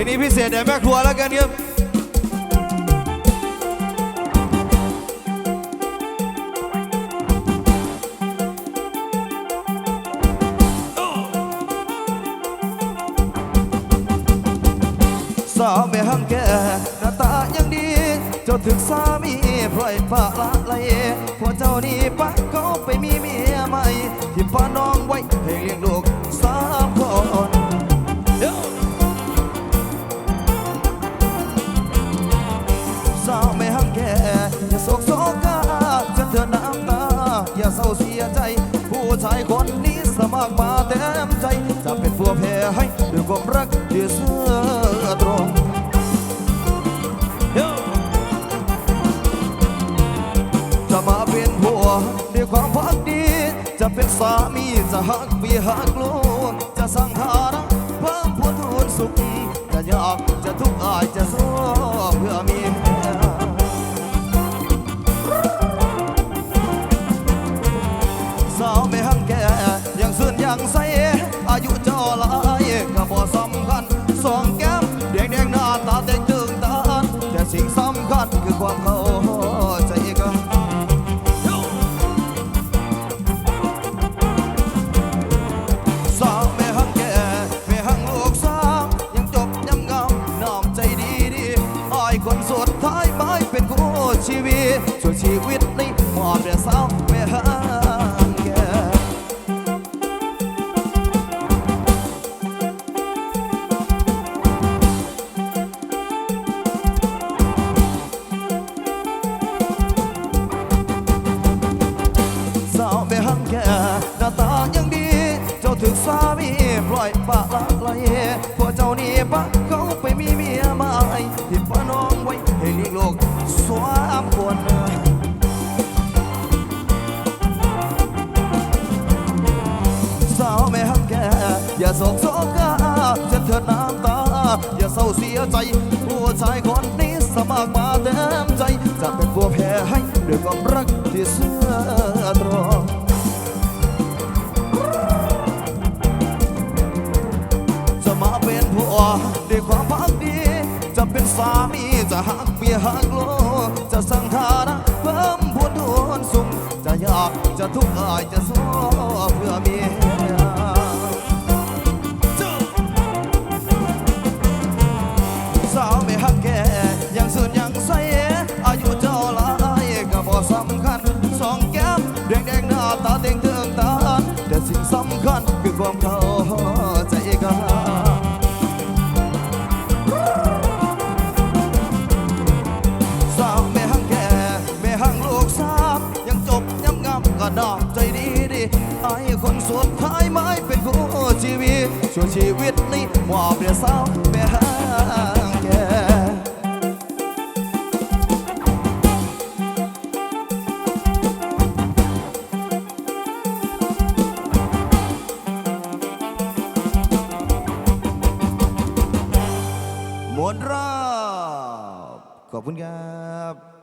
ลงนี้พิเศษแด่แม่ครัวแล้วกันครับสาวแม่หังแก่หน้าตายังดีเจ้าถึกสามีปล่อยปะละ ผู้ชายคนนี้สมัครมาเต็มใจ จะเป็นผัวแพ้ให้ด้วยความรักที่เสื่อตรงจะมาเป็นผัวด้วยความพักดี จะเป็นสามีจะหักมีหักลูกจะสร้างฐานะเพิ่มพูนทุนสุขจะยาก ยังซื่นยังใสอายุเจ้าหลายก็บ่สำคัญสองแก้มแดงแดงหน้าตาแดงตึงตาอันแต่สิ่งสำคัญคือความเข้าใจกันสาวแม่หังแก่แม่หังลูกสาวยังจบยังงามน้ำใจดีดีอายคนสุดท้ายไม่เป็นคู่ชีวิตช่วยชีวิตนี้มอบแด่สาวแม่หัง อย่าโศกโศกาจะเถิดน้ำตา อย่าเศร้าเสียใจ ผู้ชายคนนี้สมัครมาเต็มใจ จะเป็นผัวแพ้ให้ด้วยความรักที่เสื่อตรงจะมาเป็นผัวด้วยความพักดี จะเป็นสามีจะหักเมียหักโลจะสั่งฐานะเพิ่มพูนทวนสุขจะยากจะทุกข์อายจะสู้ งามก็ดอกใจดีดีไอ้คนสุดท้ายไม่เป็นคู่ชีวิตช่วยชีวิตนี้มอบเดียสาวแม่หังแก่หมดรอบขอบคุณครับ